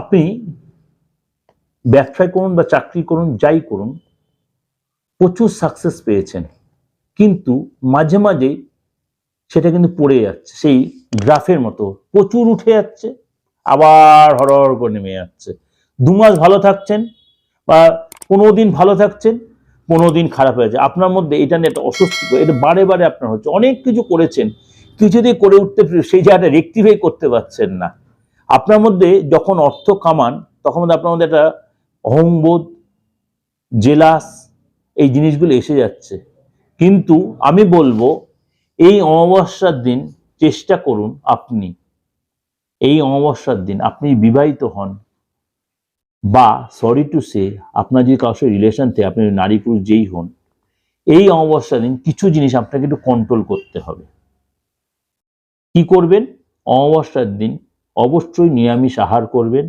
আপনি ব্যবসায় করুন বা চাকরি করুন, যাই করুন, প্রচুর সাকসেস পেয়েছেন। কিন্তু মাঝে মাঝে সেটা কিন্তু পড়ে যাচ্ছে, সেই গ্রাফের মতো। প্রচুর উঠে যাচ্ছে, আবার হরহর করে নেমে যাচ্ছে। দু মাস ভালো থাকছেন বা পনেরো দিন ভালো থাকছেন, পনেরো দিন খারাপ হয়ে যাচ্ছে। আপনার মধ্যে এটা নিয়ে একটা অস্বস্তি এটা বারে বারে আপনার হচ্ছে। অনেক কিছু করেছেন, কিছুতেই করে উঠতে সেই জায়গাটা রেক্টিফাই করতে পারছেন না। আপনার মধ্যে যখন অর্থ কামান, তখন আপনার মধ্যে একটা অহংবোধ, জেলাস এই জিনিসগুলো এসে যাচ্ছে। কিন্তু আমি বলব, এই অমাবস্যার দিন চেষ্টা করুন আপনি। এই অমাবস্যার দিন আপনি বিবাহিত হন বা সরি টু সে আপনার যদি কারোর সাথে রিলেশন থেকে, আপনি নারী পুরুষ যেই হন, এই অমাবস্যার দিন কিছু জিনিস আপনাকে একটু কন্ট্রোল করতে হবে। কি করবেন? অমাবস্যার দিন অবশ্যই নিরামিষ আহার করবেন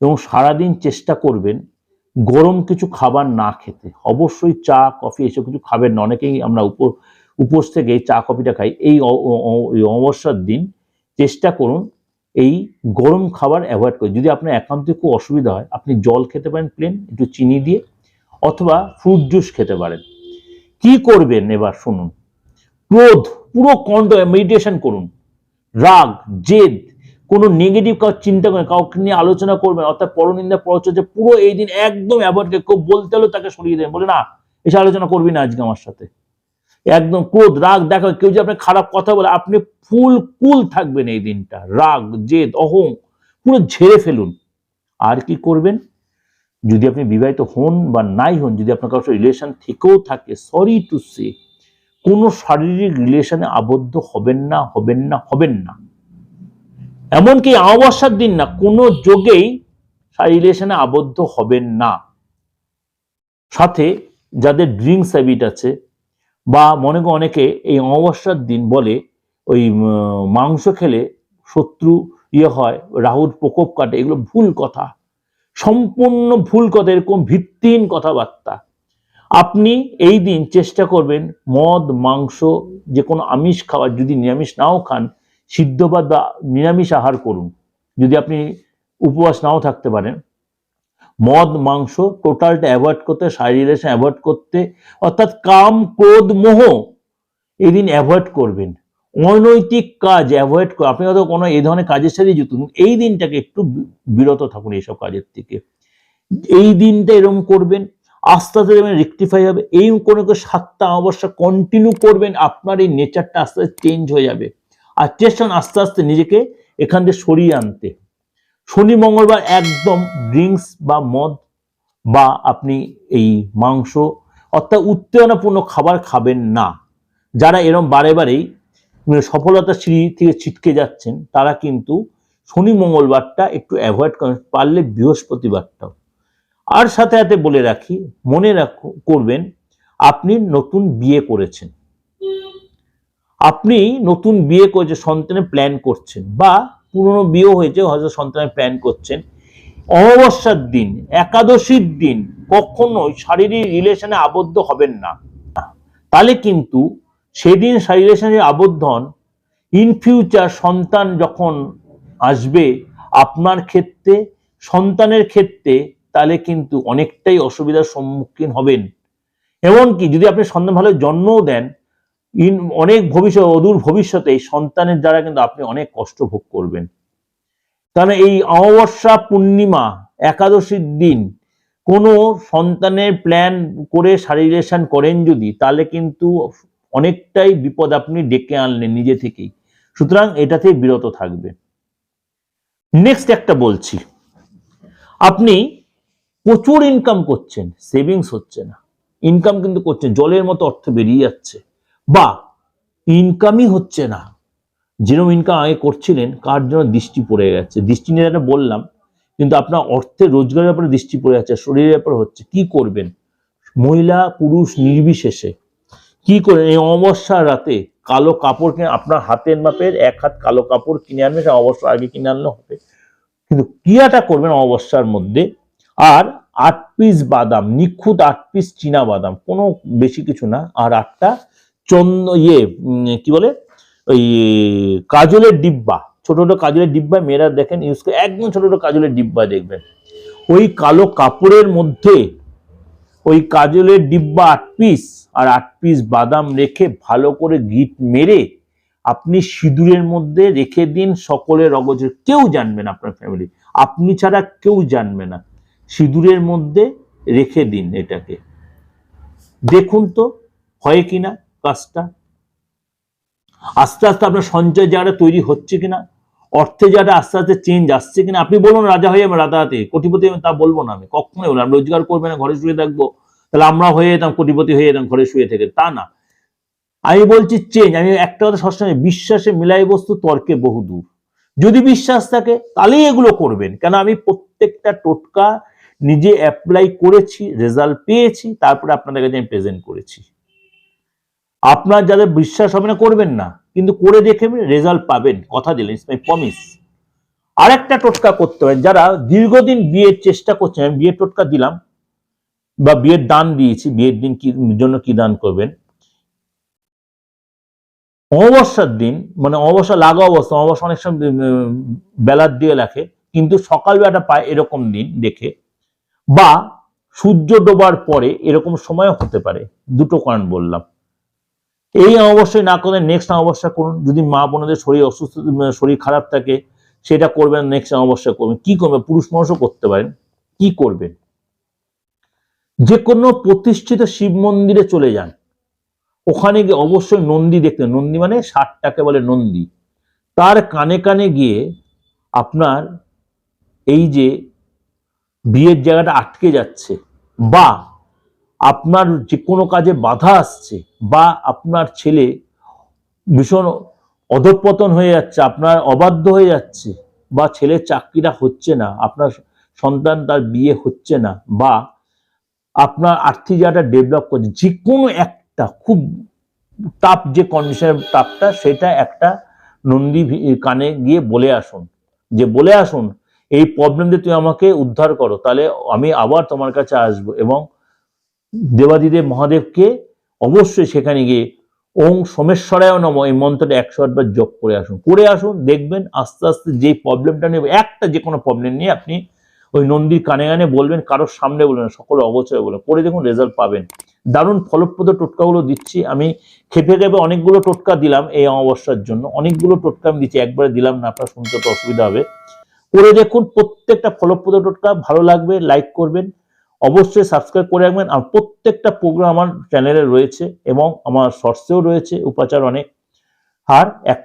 এবং সারাদিন চেষ্টা করবেন গরম কিছু খাবার না খেতে। অবশ্যই চা, কফি এসব কিছু খাবেন না। অনেকেই আমরা উপ, উপোস থেকে চা, কফিটা খাই। এই অমাবস্যার দিন চেষ্টা করুন এই গরম খাবার অ্যাভয়েড করে। যদি আপনার একান্ত খুব অসুবিধা হয়, আপনি জল খেতে পারেন প্লেন একটু চিনি দিয়ে, অথবা ফ্রুট জুস খেতে পারেন। কি করবেন এবার শুনুন। ক্রোধ, পুরো কন্ড মেডিটেশন করুন। রাগ, জেদ কোনো নেগেটিভ কাউ চিন্তা করেন কাউকে নিয়ে আলোচনা করবেন, অর্থাৎ পরনিন্দা পরচর্যা পুরো এই দিন একদম অ্যাভয়েড কেউ বলতে হলেও তাকে সরিয়ে দেবেন। বলে না, এসে আলোচনা করবি না আজকে আমার সাথে। একদম ক্রোধ, রাগ দেখা কেউ যদি আপনি খারাপ কথা বলে, আপনি ফুল কুল থাকবেন এই দিনটা। রাগ, জেদ, অহং, পুরো ঝেড়ে ফেলুন। আর কি করবেন? যদি আপনি বিবাহিত হন বা নাই হন, যদি আপনার কারোর রিলেশন থেকেও থাকে সরি টু সে কোনো শারীরিক রিলেশনে আবদ্ধ হবেন না হবেন না হবেন না। এমনকি অমাবস্যার দিন না, কোনো যোগেই রিলেশনে আবদ্ধ হবেন না। সাথে যাদের ড্রিঙ্কস হ্যাবিট আছে, বা মনে করো অনেকে এই অমাবস্যার দিন বলে, ওই মাংস খেলে শত্রু ইয়ে হয়, রাহুর প্রকোপ কাটে, এগুলো ভুল কথা। সম্পূর্ণ ভুল কথা, এরকম ভিত্তিহীন কথাবার্তা। আপনি এই দিন চেষ্টা করবেন মদ, মাংস, যে কোনো আমিষ খাওয়ার যদি নিরামিষ নাও খান সিদ্ধবাদ বা নিরামিষ আহার করুন। যদি আপনি উপবাস নাও থাকতে পারেন। মদ, মাংস টোটালটা অ্যাভয়েড করতে রিলেশন অ্যাভয়েড করতে, অর্থাৎ কাম, ক্রোধ, মোহ এই দিন অ্যাভয়েড করবেন। অনৈতিক কাজ অ্যাভয়েড করে আপনি হয়তো কোনো এই ধরনের কাজের সাথে যুক্ত এই দিনটাকে একটু বিরত থাকুন এইসব কাজের থেকে। এই দিনটা এরকম করবেন, আস্তে আস্তে যেমন রেক্টিফাই হবে, এই কোনো সাতটা অমাবস্যা কন্টিনিউ করবেন, আপনার এই নেচারটা আস্তে আস্তে চেঞ্জ হয়ে যাবে। আর চেষ্টা আস্তে আস্তে নিজেকে এখান থেকে সরিয়ে আনতে। শনি মঙ্গলবার একদম ড্রিঙ্কস বা মদ বা আপনি এই মাংস অর্থাৎ উত্তেজনাপূর্ণ খাবার খাবেন না। যারা এরম বারে বারেই উম, সফলতার সিঁড়ি থেকে ছিটকে যাচ্ছেন তারা কিন্তু শনি মঙ্গলবারটা একটু অ্যাভয়েড করেন পারলে বৃহস্পতিবারটাও। আর সাথে সাথে বলে রাখি মনে রাখ করবেন আপনি নতুন বিয়ে করেছেন। আপনি নতুন বিয়ে করেছে সন্তানের প্ল্যান করছেন বা পুরনো বিয়ে হয়েছে, হয়তো সন্তানের প্ল্যান করছেন, অমাবস্যার দিন, একাদশীর দিন কখনোই শারীরিক রিলেশনে আবদ্ধ হবেন না। তাহলে কিন্তু সেদিন শারীরিক রিলেশনে আবদ্ধ হন। ইন ফিউচার সন্তান যখন আসবে আপনার ক্ষেত্রে, সন্তানের ক্ষেত্রে, তাহলে কিন্তু অনেকটাই অসুবিধার সম্মুখীন হবেন। এমনকি যদি আপনি সন্তান ভালো জন্মও দেন ইন, অনেক ভবিষ্যৎ, অদূর ভবিষ্যতে এই সন্তানের দ্বারা কিন্তু আপনি অনেক কষ্ট ভোগ করবেন। কারণ এই অমাবস্যা পূর্ণিমা, একাদশীর দিন, কোনো সন্তানের প্ল্যান করে রিলেশন করেন যদি, তাহলে কিন্তু অনেকটাই বিপদ আপনি ডেকে আনলেন নিজে থেকেই। সুতরাং এটা থেকে বিরত থাকবে। নেক্সট একটা বলছি। আপনি প্রচুর ইনকাম করছেন সেভিংস হচ্ছে না। ইনকাম কিন্তু করছেন, জলের মতো অর্থ বেরিয়ে যাচ্ছে। বা ইনকামই হচ্ছে না। যেরকম ইনকাম আগে করছিলেন, কার জন্য দৃষ্টি পড়ে গেছে? দৃষ্টি নিয়ে একটা বললাম, কিন্তু আপনার অর্থে রোজগারের ব্যাপারে দৃষ্টি পড়ে যাচ্ছে শরীরের ব্যাপারে হচ্ছে। কি করবেন? মহিলা, পুরুষ নির্বিশেষে কি করে এই অমাবস্যার রাতে কালো কাপড় কিনে আপনার হাতের মাপের এক হাত কালো কাপড় কিনে আনবে, সে অবশ্য আগে কিনে আনলে হবে। কিন্তু ক্রিয়াটা করবেন অমাবস্যার মধ্যে, আর আট পিস বাদাম, নিখুঁত আট পিস চীনা বাদাম, কোনো বেশি কিছু না, আর আটটা চন্দ ইয়ে কি বলে? ওই কাজলের ডিব্বা, ছোট ছোট কাজলের ডিব্বা মেয়েরা দেখেন ইউজ করে, একদম ছোট ছোট কাজলের ডিব্বা দেখবেন। ওই কালো কাপড়ের মধ্যে ওই কাজলের ডিব্বা আট পিস আর আট পিস বাদাম রেখে ভালো করে গিট মেরে আপনি সিঁদুরের মধ্যে রেখে দিন সকলের অগোচর। কেউ জানবে না আপনার ফ্যামিলি আপনি ছাড়া কেউ জানবে না। সিঁদুরের মধ্যে রেখে দিন এটাকে। দেখুন তো, হয় কিনা কাজটা? আস্তে আস্তে আপনার সঞ্চয় জায়গাটা তৈরি হচ্ছে কিনা, অর্থে জায়গাটা আস্তে আস্তে চেঞ্জ আসছে কিনা, আপনি বলুন রাজা হয়ে আমি রাতারাতি। কোটিপতি হয়ে, তা বলব না আমি, কখনোই বলব না। আমি রোজগার করবে না, ঘরে শুয়ে থাকব। তাহলে আমরা হয়ে যেতাম, কোটিপতি হয়ে যেতাম, ঘরে শুয়ে থেকে। তা না। আমি বলছি চেঞ্জ আমি একটা কথা সবসময় বিশ্বাসে মিলাই বস্তু, তর্কে বহুদূর যদি বিশ্বাস থাকে, তাহলেই এগুলো করবেন। কেন আমি প্রত্যেকটা টোটকা নিজে অ্যাপ্লাই করেছি রেজাল্ট পেয়েছি, তারপরে আপনাদের কাছে আমি প্রেজেন্ট করেছি। আপনার যাদের বিশ্বাস হবে না, করবেন না। কিন্তু করে দেখে রেজাল্ট পাবেন। কথা দিলেন ইটস মাই প্রমিস আরেকটা টোটকা করতে হবে। যারা দীর্ঘদিন বিয়ের চেষ্টা করছেন, আমি বিয়ের টোটকা দিলাম, বা বিয়ের দান দিয়েছি, বিয়ের দিন কি, জন্য কি দান করবেন? অমাবস্যার দিন মানে অমাবস্যা লাগা অবস্থা, অমাবস্যা অনেক সময় বেলার দিয়ে লেখে কিন্তু সকালবেলাটা পায় এরকম দিন দেখে, বা সূর্য ডোবার পরে এরকম সময় হতে পারে। দুটো কারণ বললাম। এই অবশ্যই না করে নেক্সট অমাবস্যা করুন। যদি মা বোনদের শরীর অসুস্থ শরীর খারাপ থাকে, সেটা করবেন নেক্সট অমাবস্যা করবেন। কি করবেন? পুরুষ মানুষও করতে পারেন। কি করবেন? যে কোনো প্রতিষ্ঠিত শিব মন্দিরে চলে যান। ওখানে গিয়ে অবশ্যই নন্দী দেখতে নন্দী মানে ষাটটাকে বলে নন্দী। তার কানে কানে গিয়ে আপনার এই যে বিয়ের জায়গাটা আটকে যাচ্ছে। বা আপনার যে কোনো কাজে বাধা আসছে বা আপনার ছেলে ভীষণ অধঃপতন হয়ে যাচ্ছে, আপনার অবাধ্য হয়ে যাচ্ছে বা ছেলের চাকরিটা হচ্ছে না, আপনার সন্তান তার বিয়ে হচ্ছে না বা আপনার আর্থিক জায়গাটা ডেভেলপ করছে, যে কোনো একটা খুব তাপ যে কন্ডিশনের তাপটা সেটা একটা নন্দী কানে গিয়ে বলে আসুন, যে বলে আসুন, এই প্রবলেম দিয়ে তুই আমাকে উদ্ধার করো, তাহলে আমি আবার তোমার কাছে আসব এবং দেবাদিদেব মহাদেবকে অবশ্যই সেখানে গিয়ে ওং সোমেশ্বরায় নম এই মন্ত্রটা একশো আটবার জপ করে আসুন। করে আসুন, দেখবেন, আস্তে আস্তে যে প্রবলেমটা নিয়ে একটা যে কোনো প্রবলেম নিয়ে আপনি ওই নন্দীর কানে কানে বলবেন, কারোর সামনে বলবেন সকলে অবচয় বলবেন। করে দেখুন রেজাল্ট পাবেন। দারুণ ফলপ্রদ টোটকাগুলো দিচ্ছি। আমি খেপে খেপে অনেকগুলো টোটকা দিলাম এই অমাবস্যার জন্য। অনেকগুলো টোটকা আমি দিচ্ছি, একবারে দিলাম না, আপনার শুনতে তো অসুবিধা হবে। করে দেখুন, প্রত্যেকটা ফলপ্রদ টোটকা ভালো লাগবে লাইক করবেন। অবশ্যই সাবস্ক্রাইব করে রাখবেন। আর প্রত্যেকটা প্রোগ্রাম আমার চ্যানেলে রয়েছে এবং আমার শর্টসেও রয়েছে, উপাচার অনেক। আর একটা